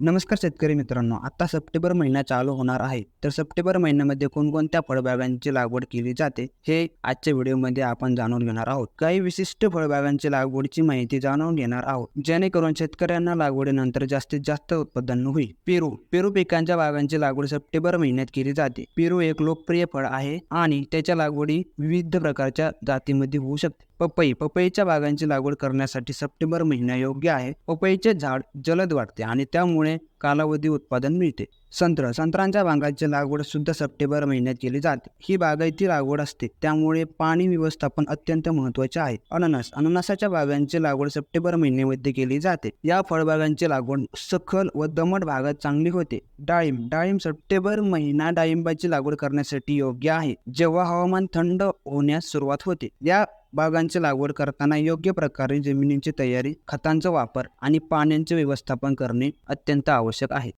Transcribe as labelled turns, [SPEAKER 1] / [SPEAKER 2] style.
[SPEAKER 1] नमस्कार शेतकरी मित्रांनो आता सप्टेंबर महिना चालू होणार आहे. तर सप्टेंबर महिन्यामध्ये कोणकोणत्या फळबागांची लागवड केली जाते हे आजच्या व्हिडिओमध्ये आपण जाणून घेणार आहोत. काही विशिष्ट फळबागांची लागवडीची माहिती जाणून घेणार आहोत जेणेकरून शेतकऱ्यांना लागवडीनंतर जास्तीत जास्त उत्पादन होईल. पेरू पेरू पिकांच्या बागांची लागवड सप्टेंबर महिन्यात केली जाते. पेरू एक लोकप्रिय फळ आहे आणि त्याच्या लागवडी विविध प्रकारच्या जातीमध्ये होऊ शकते. पपई पपईच्या बागांची लागवड करण्यासाठी सप्टेंबर महिना योग्य आहे. पपईचे झाड जलद वाढते आणि त्यामुळे कालावधी उत्पादन मिळते. संत्र संत्रांच्या बागांची लागवड सुद्धा सप्टेंबर महिन्यात केली जाते. ही बागायती लागवड असते त्यामुळे पाणी व्यवस्थापन अत्यंत महत्त्वाचे आहे. अननस अननसाच्या बागांची लागवड सप्टेंबर महिन्यामध्ये केली जाते. या फळबागांची लागवड सखल व दमट भागात चांगली होते. डाळिंब डाळिंब सप्टेंबर महिना डाळिंबाची लागवड करण्यासाठी योग्य आहे. जेव्हा हवामान थंड होण्यास सुरुवात होते. या बागांची लागवड करताना योग्य प्रकारे जमिनीची तयारी खतांचा वापर आणि पाण्याचे व्यवस्थापन करणे अत्यंत आवश्यक आहे.